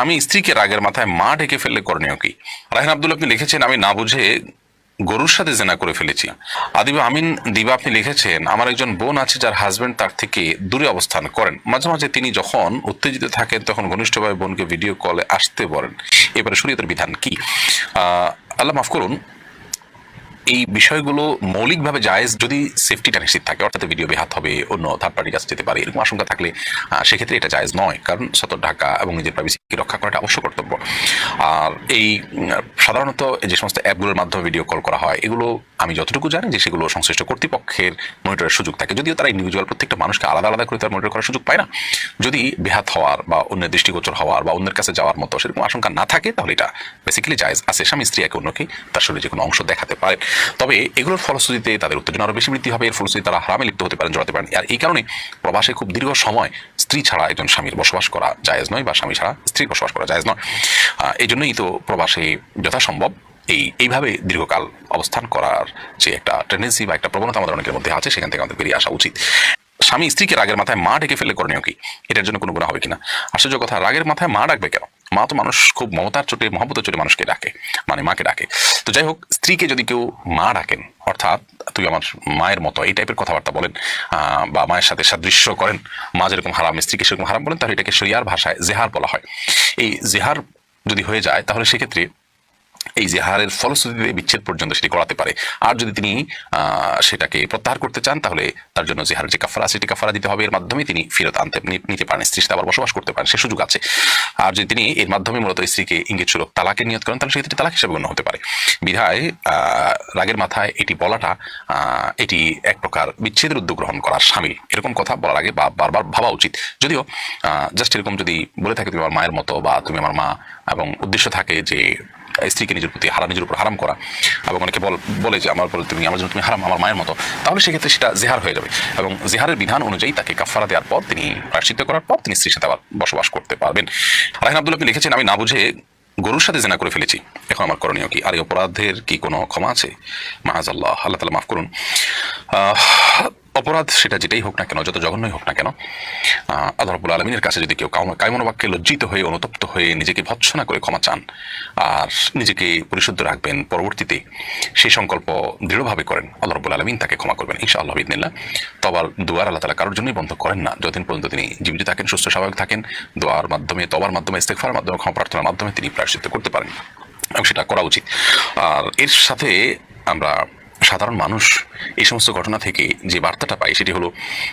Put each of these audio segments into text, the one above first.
স্বামী স্ত্রীকে রাগের মাথায় মা ডেকে ফেললে করণীয় কি? রাহিন আব্দুল, আপনি লিখেছেন, আমি না বুঝে গরুর সাথে জেনা করে ফেলেছি। আদিবা আমিন দিবা, আপনি লিখেছেন, আমার একজন বোন আছে যার হাজব্যান্ড তার থেকে দূরে অবস্থান করেন। মাঝে মাঝে তিনি যখন উত্তেজিত থাকেন, তখন ঘনিষ্ঠভাবে বোনকে ভিডিও কলে আসতে বলেন। এবারে শরীয়তের বিধান কি? আল্লাহ মাফ করুন এই বিষয়গুলো মৌলিকভাবে জায়েজ যদি সেফটিটা নিশ্চিত থাকে, অর্থাৎ ভিডিও বেহাত হবে, অন্য থার্ড পার্টির কাছে যেতে পারে, এরকম আশঙ্কা থাকলে সেক্ষেত্রে এটা জায়েজ নয়। কারণ সতর ঢাকা এবং নিজের প্রাইভেসিকে রক্ষা করাটা অবশ্য কর্তব্য। আর এই সাধারণত যে সমস্ত অ্যাপগুলোর মাধ্যমে ভিডিও কল করা হয়, এগুলো আমি যতটুকু জানি যে সেগুলো সংশ্লিষ্ট কর্তৃপক্ষের মনিটরের সুযোগ থাকে। যদিও তারা ইন্ডিভিজুয়াল প্রত্যেকটা মানুষকে আলাদা আলাদা করে তার মনিটর করার সুযোগ পায় না। যদি বেহাত হওয়ার বা অন্যের দৃষ্টিগোচর হওয়ার বা অন্যের কাছে যাওয়ার মতো সেরকম আশঙ্কা না থাকে, তাহলে এটা বেসিক্যালি জায়েজ আছে। স্বামী স্ত্রী একে অন্যকে তার শরীরে যে কোনো অংশ দেখাতে পারে তবে এগুলোর ফলশ্রুতিতে তাদের উত্তেজনা আরও বেশি বৃদ্ধি হবে। এর ফলশ্রুতিতে তারা হারামে লিপ্ত হতে পারেন, জড়াতে পারেন। আর এই কারণে প্রবাসে খুব দীর্ঘ সময় স্ত্রী ছাড়া একজন স্বামীর বসবাস করা জায়েজ নয় বা স্বামী ছাড়া স্ত্রীর বসবাস করা জায়েজ নয়। এই জন্যই তো প্রবাসে যথাসম্ভব এই, এইভাবে দীর্ঘকাল অবস্থান করার যে একটা টেন্ডেন্সি বা একটা প্রবণতা আমাদের অনেকের মধ্যে আছে, সেখান থেকে আমাদের বেরিয়ে আসা উচিত। স্বামী স্ত্রীকে রাগের মাথায় মা ডেকে ফেললে করণীয় কি? এটার জন্য কোনো গুণা হবে কিনা? আশ্চর্য কথা, রাগের মাথায় মা ডাকবে কেন? মা তো মানুষ খুব মমতার চোটে, মহব্বতের চোটে মানুষকে ডাকে মানে মাকে ডাকে। তো যাই হোক, স্ত্রীকে যদি কেউ মা ডাকেন, অর্থাৎ তুই আমার মায়ের মতো, এই টাইপের কথাবার্তা বলেন বা মায়ের সাথে সাদৃশ্য করেন, মা যেরকম হারাম, স্ত্রীকে সেরকম হারাম বলেন, তাহলে এটাকে শরিয়ার ভাষায় জেহার বলা হয়। এই জেহার যদি হয়ে যায়, তাহলে সেক্ষেত্রে এই জেহারের ফলশ্রুতিতে বিচ্ছেদ পর্যন্ত সেটি করাতে পারে। আর যদি তিনি সেটাকে প্রত্যাহার করতে চান, তাহলে তার জন্য জেহারের যে কাফারা, সেটি কাফারা দিতে হবে। এর মাধ্যমে তিনি ফেরত আনতে নিতে পারেন। স্ত্রীর সাথে আবার বসবাস করতে পারেন, সে সুযোগ আছে। আর যদি তিনি এর মাধ্যমে মূলত স্ত্রীকে ইঙ্গিত সুলভ তালাকের নিয়ত করেন, তাহলে সেক্ষেত্রে তালাক হিসেবে গণ্য হতে পারে। বিধায় রাগের মাথায় এটি বলাটা এটি এক প্রকার বিচ্ছেদের উদ্যোগ গ্রহণ করার সামিল। এরকম কথা বলার আগে বা, বারবার ভাবা উচিত। যদিও জাস্ট এরকম যদি বলে থাকে, তুমি আমার মায়ের মতো বা তুমি আমার মা, এবং উদ্দেশ্য থাকে যে স্ত্রীকে নিজের প্রতি হারা নিজের উপর হারাম করা। এবং অনেকে বল, বলে যে, আমার বলে, তুমি, আমার জন্য তুমি হারাম, আমার মায়ের মতো। তাহলে সেক্ষেত্রে সেটা জেহার হয়ে যাবে। এবং জেহারের বিধান অনুযায়ী তাকে কাফারা দেওয়ার পর তিনি প্রায়শ্চিত্ত করার পর তিনি স্ত্রীর সাথে আবার বসবাস করতে পারবেন। রাহিন আব্দুল আপনি লিখেছেন, আমি না বুঝে গরুর সাথে জেনা করে ফেলেছি। এখন আমার করণীয় কি? আর এই অপরাধের কি কোনো ক্ষমা আছে? মাহাজ আল্লাহ আল্লাহ তালা মাফ করুন। অপরাধ সেটা যেটাই হোক না কেন, যত জঘন্যই হোক না কেন আল্লাহ রবুল আলমিনের কাছে যদি কেউ কায়মনোবাক্যে লজ্জিত হয়ে, অনুতপ্ত হয়ে নিজেকে ভৎসনা করে ক্ষমা চান আর নিজেকে পরিশুদ্ধ রাখবেন, পরবর্তীতে সেই সংকল্প দৃঢ়ভাবে করেন, আল্লাহ রবুল আলমিন তাকে ক্ষমা করবেন ইনশা আল্লাহ ইদিনিল্লাহ তবার, দুয়ার আল্লাহ তালা কারোর জন্যই বন্ধ করেন না। যতদিন পর্যন্ত তিনি জীবিত থাকেন, সুস্থ স্বাভাবিক থাকেন, দোয়ার মাধ্যমে, তবার মাধ্যমে ইস্তেকফার মাধ্যমে, ক্ষমা প্রার্থনার মাধ্যমে তিনি প্রায়শ্চিত্ত করতে পারেন। এবং সেটা করা উচিত। আর এর সাথে আমরা সাধারণ মানুষ এই সমস্ত ঘটনা থেকে যে বার্তাটা পায় সেটি হলো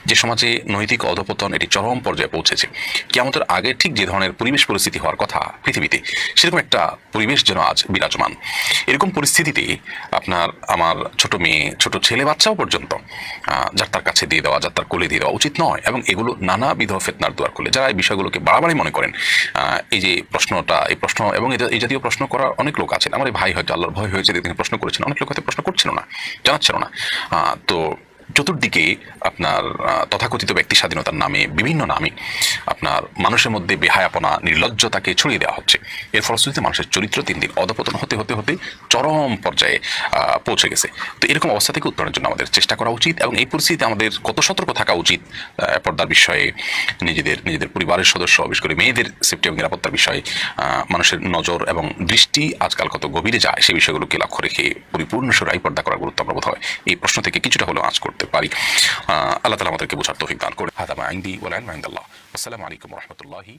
যে সমাজে নৈতিক অধপতন এটি চরম পর্যায়ে পৌঁছেছে। কেমতের আগে ঠিক যে ধরনের পরিবেশ পরিস্থিতি হওয়ার কথা পৃথিবীতে, সেরকম একটা পরিবেশ যেন আজ বিরাজমান। এরকম পরিস্থিতিতে আপনার আমার ছোট মেয়ে, ছোট ছেলে বাচ্চাও পর্যন্ত যার তার কাছে দিয়ে দেওয়া, যার তার কোলে দিয়ে দেওয়া উচিত নয় এবং এগুলো নানাবিধ ফেতনার দুয়ার খুলে যারা এই বিষয়গুলোকে বাড়াবাড়ি মনে করেন এই যে প্রশ্নটা, এই প্রশ্ন এবং এই জাতীয় প্রশ্ন করার অনেক লোক আছেন। আমার এই ভাই হয়তো আল্লাহর ভয় হয়েছে তিনি প্রশ্ন করেছেন, অনেক লোক হয়তো প্রশ্ন করছিল না। জানাচ্ছিল না। তো চতুর্দিকে আপনার তথাকথিত ব্যক্তি স্বাধীনতার নামে বিভিন্ন নামে আপনার মানুষের মধ্যে বেহায়াপনা, নির্লজ্জতাকে ছড়িয়ে দেওয়া হচ্ছে। এর ফলশ্রুতিতে মানুষের চরিত্র তিন দিন অধপতন হতে হতে হতে চরম পর্যায়ে পৌঁছে গেছে। তো এরকম অবস্থা থেকে উত্তরণের জন্য আমাদের চেষ্টা করা উচিত এবং এই পরিস্থিতিতে আমাদের কত সতর্ক থাকা উচিত পর্দার বিষয়ে, নিজেদের নিজেদের পরিবারের সদস্য, বিশেষ করে মেয়েদের সেফটি এবং নিরাপত্তার বিষয়ে মানুষের নজর এবং দৃষ্টি আজকাল কত গভীরে যায় সেই বিষয়গুলোকে লক্ষ্য রেখে পরিপূর্ণ সুরাই পর্দা করার গুরুত্ব আমরা বোধ হয় এই প্রশ্ন থেকে কিছুটা হলেও আঁচ করতে পারি আহ, আল্লাহ তালা আমাদেরকে বোঝার তৌফিক দান করে হাদামা আইন্দি ওলাইন মাহিন্দাল্লাহ আসসালামু আলাইকুম রহমতুল্লাহি